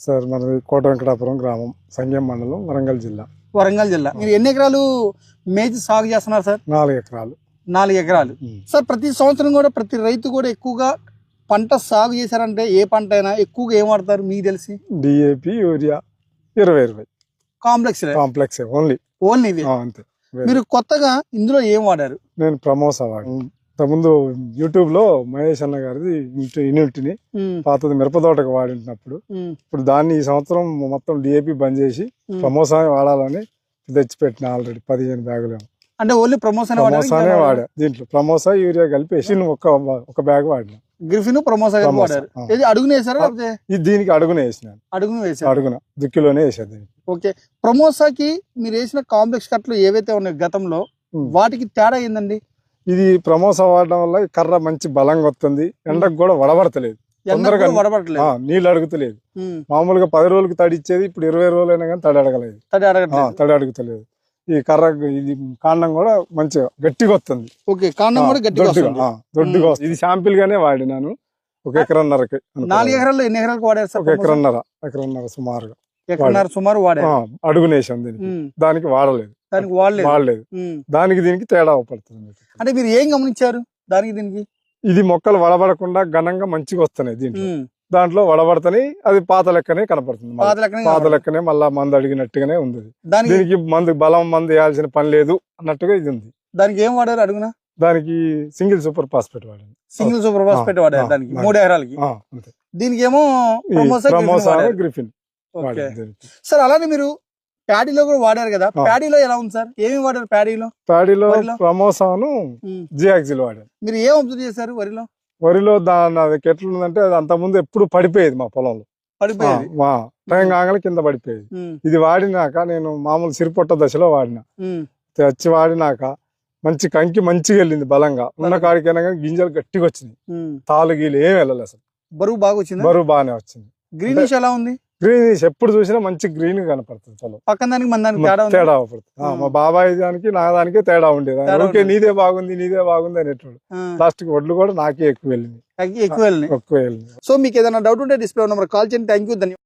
Sir మనది కోట వెంకటాపురం గ్రామం సంగం మండలం వరంగల్ జిల్లా. వరంగల్ జిల్లా. మీరు ఎన్ని ఎకరాలు మేజ్ సాగు చేస్తున్నారు సార్? నాలుగు ఎకరాలు. నాలుగు ఎకరాలు. సార్ ప్రతి సంవత్సరం కూడా ప్రతి రైతు కూడా ఎక్కువగా పంట సాగు చేశారంటే ఏ పంట అయినా ఎక్కువగా ఏం వాడతారు మీకు తెలిసి? డిఏపి యూరియా ఇరవై ఇరవై. కాంప్లెక్స్ కాంప్లెక్స్ ఓన్లీ ఓన్లీ అంతే. మీరు కొత్తగా ఇందులో ఏం వాడారు? నేను ప్రమోస్ అవార్డు ఇంతకుముందు యూట్యూబ్లో మహేష్ అన్న గారిది యూనిట్ని ఉమ్, పాతది మిరపతోటకు వాడింటున్నప్పుడు ఉమ్, ఇప్పుడు దాన్ని ఈ సంవత్సరం మొత్తం డిఏపి బంద్ చేసి ఉమ్. ప్రమోసా వాడాలని తెచ్చిపెట్టిన ఆల్రెడీ పదిహేను బ్యాగులు అంటే ఓన్లీ ప్రమోషన్ ప్రమోసానే వాడా. దీంట్లో ప్రమోసా యూరియా కలిపి వేసి ఒక ఒక బ్యాగ్ వాడినా. గ్రిఫిన్ ప్రమోసా, వాడారు. ఆ. ఇది అడుగున వేసారా ఇది దీనికి అడుగునే వేసినాను అడుగున వేసారు అడుగున. దుక్కిలోనే వేసాను దీనికి ఓకే. ప్రమోసాకి మీరు వేసిన కాంప్లెక్స్ కట్లు ఏవైతే ఉన్నాయో గతంలో. వాటికి తేడా ఏందండి? ఇది ప్రమోస వాడడం వల్ల ఈ కర్ర మంచి బలంగా వస్తుంది. ఎండకు కూడా వడబడతలేదు. తొందరగా నీళ్ళు అడుగుతలేదు. మామూలుగా పది రోజులకు తడి ఇచ్చేది ఇప్పుడు ఇరవై రోజులు అయినా కానీ తడి అడగలేదు. తడి తడి అడుగుతలేదు. ఈ కర్ర ఇది కాండం కూడా మంచిగా గట్టిగా వస్తుంది. ఓకే కాండం కూడా గట్టిగా దొడ్డుగా, వస్తుంది. ఇది శాంపిల్ గానే వాడినాను. ఒక ఎకరన్నరకి. నాలుగు ఎకరాల్లో ఎన్ని ఎకరాలకు వాడారు సార్ ఒక ఎకరన్నర ఎకరన్నర సుమారుగా ఎకరన్నర సుమారు వాడారు. అడుగునేసాం దీనికి. ఉమ్, దానికి వాడలేదు. దానికి వాడలేదు. వాడలేదు. దానికి దీనికి తేడా పడుతుంది అంటే మీరు ఏం గమనించారు? దానికి దీనికి? ఇది మొక్కలు వడబడకుండా ఘనంగా మంచిగా వస్తున్నాయి దీంట్లో. ఉమ్, దాంట్లో వడబడతని అది పాత లెక్కనే కనపడుతుంది. పాత లెక్కనే మళ్ళా మందు అడిగినట్టుగానే ఉంది. దానికి దీనికి మందు బలం మందు వేయాల్సిన పని లేదు అన్నట్టుగా ఇది ఉంది. దానికి ఏం వాడారు అడుగున? దానికి సింగిల్ సూపర్ ఫాస్ఫేట్ వాడింది సింగిల్ సూపర్ ఫాస్ఫేట్ వాడారు దానికి. మూడు ఎకరాలకి. దీనికి ఏమో వాడారు. గ్రిఫిన్ దీనికి. సార్ అలానే మీరు ప్యాడీలో కూడా వాడారు కదా. ప్యాడీలో ఎలా ఉంది సార్? ఏమేమి వాడారు ప్యాడీలో? ప్యాడీలో? ప్రమోసాను. జియాక్సిల్ వాడాను మీరు ఏం అబ్జర్వ్ చేశారు వరిలో? వరిలో దాని అది ఎట్లుందంటే అది అంత ముందు ఎప్పుడు పడిపోయేది మా పొలంలో. పడిపోయేది? టైం కాగానే కింద పడిపోయేది. ఇది వాడినాక నేను మామూలు సిరిపొట్ట దశలో వాడిన. తెచ్చి వాడినాక మంచి కంకి మంచిగా వెళ్ళింది బలంగా. ఉన్న. కాడికైనా కానీ గింజలు గట్టిగా వచ్చినాయి. తాలు గీలు ఏం వెళ్ళలేదు అసలు. బరువు బాగా వచ్చింది? బరువు బాగానే వచ్చింది. గ్రీనిష్ ఎలా ఉంది? గ్రీన్ ఎప్పుడు చూసినా మంచి గ్రీన్ కనపడుతుంది పొలం పక్కన దానికి మన దానికి తేడా తేడా పడుతుంది మా బాబాయ్ దానికి నా దానికే తేడా ఉండేది. ఓకే. నీదే బాగుంది నీదే బాగుంది అనేటోడు. లాస్ట్కి వడ్లు కూడా నాకే ఎక్కువ వెళ్ళింది ఎక్కువ వెళ్ళినాయి. ఎక్కువ వెళ్ళింది సో మీకు ఏదైనా డౌట్ ఉంటే డిస్ప్లే నెంబర్ కాల్ చేయండి. థ్యాంక్ యూ ధన్యవాదాలు.